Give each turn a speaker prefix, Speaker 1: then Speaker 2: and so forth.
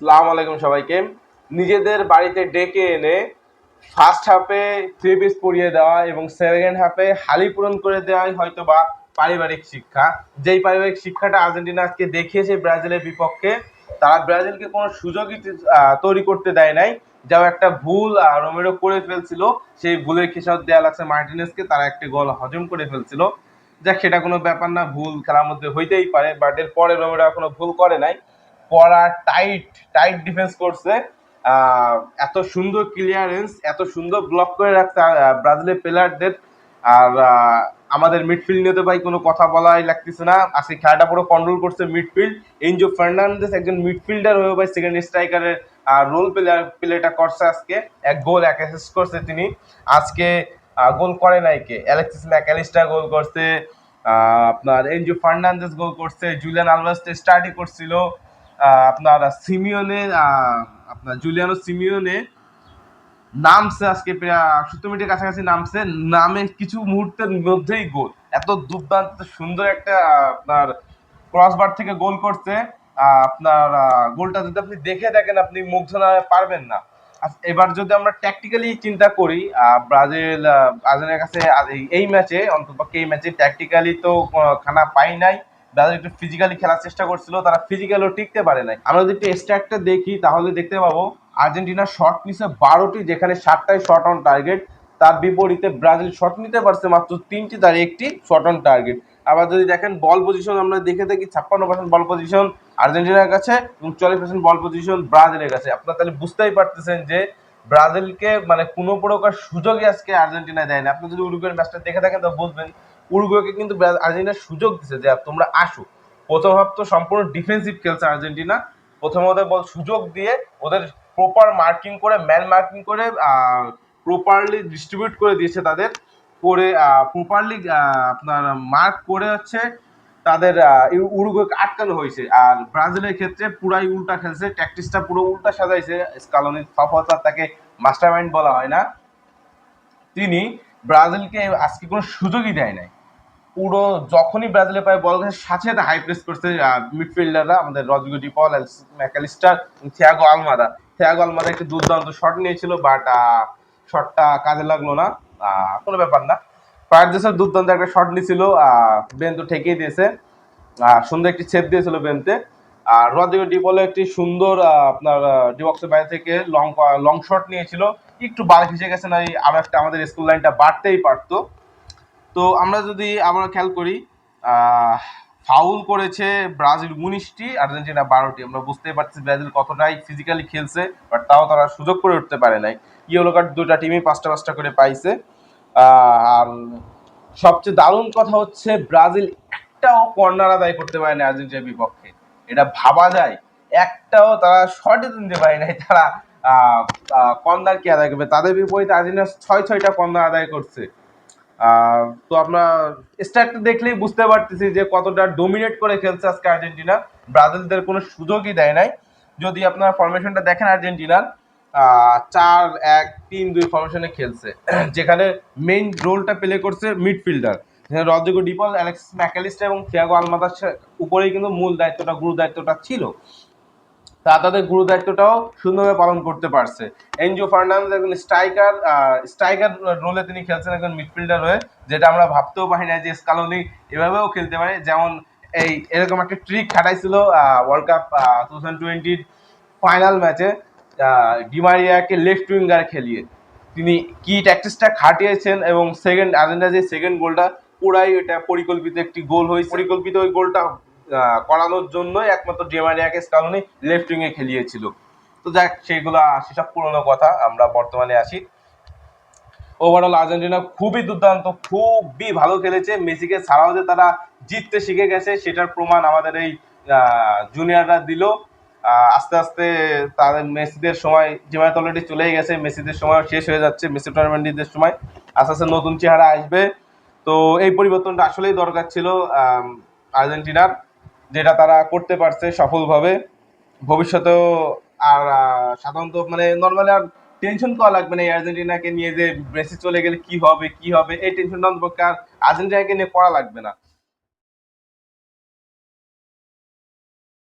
Speaker 1: সালাম আলাইকুম সবাইকে। নিজেদের বাড়িতে ডেকে এনে ফার্স্ট হাফে থ্রি পিস পরিয়ে দেওয়া এবং সেকেন্ড হাফে হালি পূরণ করে দেওয়াই হয়তো বা পারিবারিক শিক্ষা। যেই পারিবারিক শিক্ষাটা আর্জেন্টিনা আজকে দেখিয়েছে ব্রাজিলের বিপক্ষে, তারা ব্রাজিলকে কোনো সুযোগই তৈরি করতে দেয় নাই। যাও একটা ভুল রোমেরো করে ফেলছিল, সেই ভুলের খেসারত দেওয়া লাগছে মার্টিনেসকে তারা একটা গোল হজম করে ফেলছিল। যাক, সেটা কোনো ব্যাপার না, ভুল খেলার মধ্যে হইতেই পারে বাট এর পরে রোমেরো এখনও ভুল করে নাই। করা টাইট টাইট ডিফেন্স করছে। এত সুন্দর ক্লিয়ারেন্স এত সুন্দর ব্লক করে রাখছে ব্রাজিলের প্লেয়ারদের আর আমাদের মিডফিল্ড নিয়ে তো ভাই কোনো কথা বলাই লাগতেছে না। আজকে খেলাটা পুরো কন্ট্রোল করছে মিডফিল্ড এনজো ফার্নান্দেস একজন মিডফিল্ডার হয়ে ভাই সেকেন্ড স্ট্রাইকারের রোল প্লেয়ার প্লেটা করছে আজকে। এক গোল এক অ্যাসিস্ট করছে তিনি। আজকে গোল করে নাই কে? অ্যালেক্সিস ম্যাকালিস্টার গোল করছে। আপনার এনজো ফার্নান্দেস গোল করছে। জুলিয়ান আলভাস স্টার্টই করছিল। আপনার সিমিওনে আপনার জুলিয়ানো সিমিওনে নামছে আজকে প্রায় সত্তর মিনিটের কাছাকাছি নামছে। নামে কিছু মুহূর্তের মধ্যেই গোল। এত দুর্দান্ত সুন্দর একটা, আপনার ক্রসবার থেকে গোল করছে। আপনার গোলটা যদি আপনি দেখে দেখেন আপনি মুগ্ধ না পারবেন না। এবার যদি আমরা ট্যাকটিক্যালি চিন্তা করি ব্রাজিল ব্রাজিলের কাছে এই ম্যাচে অন্তত এই ম্যাচে ট্যাকটিক্যালি তো খানা পাই নাই। ব্রাজিল একটু ফিজিক্যালি খেলার চেষ্টা করছিল, তারা ফিজিক্যালও টিকতে পারে নাই। আমরা যদি একটু স্ট্যাকটা দেখি, তাহলে দেখতে পাবো আর্জেন্টিনা শট নিছে বারোটি, যেখানে সাতটাই শট অন টার্গেট তার বিপরীতে ব্রাজিল শট নিতে পারছে মাত্র তিনটি, তার একটি শট অন টার্গেট আবার যদি দেখেন বল পজিশন আমরা দেখে থাকি ছাপ্পান্ন পার্সেন্ট বল পজিশন আর্জেন্টিনার কাছে এবং চল্লিশ পার্সেন্ট বল পজিশন ব্রাজিলের কাছে। আপনারা তাহলে বুঝতেই পারতেছেন যে ব্রাজিলকে মানে কোনো প্রকার সুযোগই আজকে আর্জেন্টিনা দেয় না আপনি যদি উরুগুয়ের ম্যাচটা দেখে থাকেন, তো বুঝবেন উরুগুয়েকে কিন্তু আর্জেন্টিনা সুযোগ দিছে যে তোমরা আসো। প্রথম হাফ তো সম্পূর্ণ ডিফেন্সিভ খেলছে আর্জেন্টিনা। প্রথম ওদের বল সুযোগ দিয়ে ওদের প্রপার মার্কিং করে ম্যান মার্কিং করে প্রপারলি ডিস্ট্রিবিউট করে দিয়েছে তাদের। করে প্রপারলি আপনার মার্ক করে হচ্ছে তাদের উরুগুয়েকে আটকানো হয়েছে। আর ব্রাজিলের ক্ষেত্রে পুরাই উল্টা খেলছে, ট্যাকটিসটা পুরো উল্টা সাজাইছে। স্কালনি ফাফাতা তাকে মাস্টার মাইন্ড বলা হয় না। তিনি ব্রাজিলকে আজকে কোনো সুযোগই দেয় নাই। পুরো যখনই ব্রাজিলের পায়ে বল গেছে, সাথে সাথে হাই প্রেস করছে মিডফিল্ডাররা আমাদের Rodrigo De Paul MacAllister Thiago Almada Thiago Almada একটি দুর্দান্ত শট নিয়েছিল বাট শটটা কাজে লাগল না। কোনো ব্যাপার না। ফায়ার দেশের দুর্দান্ত একটা শট নিয়েছিল বেন তো ঠেকেই দিয়েছে। সুন্দর একটি সেভ দিয়েছিল বেনতে আর রদ্রিগো ডিপলো একটি সুন্দর আপনার ডিবক্সের বাইরে থেকে লং লং শট নিয়েছিল। একটু বার ভেসে গেছে না, এই আরও একটা আমাদের স্কুল লাইনটা বাড়তেই পারতো। তো আমরা যদি আবার খেয়াল করি ফাউল করেছে ব্রাজিল উনিশটি আর্জেন্টিনা বারোটি। আমরা বুঝতেই পারছি ব্রাজিল কতটাই ফিজিক্যালি খেলছে বাট তাও তারা সুযোগ করে উঠতে পারে নাই। ইয়েলো কার্ড দুটা টিমই পাঁচটা পাঁচটা করে পাইছে। সবচেয়ে দারুণ কথা হচ্ছে ব্রাজিল একটাও কর্নার আদায় করতে পারেনি আর্জেন্টিনার বিপক্ষে। এটা ভাবা যায়। একটাও তারা শর্টে দিতে পারে নাই তারা কর্নার কি আদায় করবে? তাদের বিপরীতে আর্জেন্টিনা ছয় ছয়টা কর্নার আদায় করছে। তো আপনার স্ট্যাটটা দেখলেই বুঝতে পারতেছি যে কতটা ডোমিনেট করে খেলছে আজকে আর্জেন্টিনা। ব্রাজিলদের কোনো সুযোগই দেয় নাই। যদি আপনার ফরমেশনটা দেখেন আর্জেন্টিনার চার, এক, তিন, দুই ফরমেশনে খেলছে। যেখানে মেইন রোলটা প্লে করছে midfielder Rodrigo De Paul, Alex MacAllister এবং থিয়াগো আলমাদার উপরেই কিন্তু মূল দায়িত্বটা, গুরু দায়িত্বটা ছিল। তা তাদের গুরু দায়িত্বটাও সুন্দরভাবে পালন করতে পারছে। এনজিও ফার্নান্ডেজ একজন স্ট্রাইকার স্ট্রাইকার রোলে তিনি খেলছেন একজন মিডফিল্ডার হয়ে, যেটা আমরা ভাবতেও পারি না যে স্কালোনি এভাবেও খেলতে পারে। যেমন এই এরকম একটা ট্রিক খাটাইছিল ওয়ার্ল্ড কাপ টু থাউজেন্ড টোয়েন্টির ফাইনাল ম্যাচে ডিমারিয়াকে লেফট উইঙ্গার খেলিয়ে। তিনি কি ট্যাকটিসটা খাটিয়েছেন এবং সেকেন্ড আর্জেন্টিনা যে সেকেন্ড গোলটা পুরাই এটা পরিকল্পিত একটি গোল হয়েছে। পরিকল্পিত ওই গোলটা করানোর জন্যই একমাত্র ডিমারিয়াকে স্কালোনি লেফট উইংয়ে খেলিয়েছিল। তো যাক সেগুলো সেসব পুরনো কথা, আমরা বর্তমানে আসি। ওভারঅল আর্জেন্টিনা খুবই দুর্দান্ত, খুবই ভালো খেলেছে। মেসিকে ছাড়াও যে তারা জিততে শিখে গেছে, সেটার প্রমাণ আমাদের এই জুনিয়ররা দিল। আস্তে আস্তে তাদের মেসিদের সময় জিমাত অলরেডি চলেই গেছে, মেসিদের সময় শেষ হয়ে যাচ্ছে, মেসি টুর্নামেন্টের সময়। আস্তে আস্তে নতুন চেহারা আসবে। তো এই পরিবর্তনটা আসলেই দরকার ছিল আর্জেন্টিনার, যেটা তারা করতে পারছে সফলভাবে। ভবিষ্যতেও আর সাধারণত মানে নর্মালি আর টেনশন করা লাগবে না এই আর্জেন্টিনাকে নিয়ে যে মেসি চলে গেলে কি হবে কি হবে, এই টেনশনটা অন্তপক্ষে আর আর্জেন্টিনাকে নিয়ে করা লাগবে না।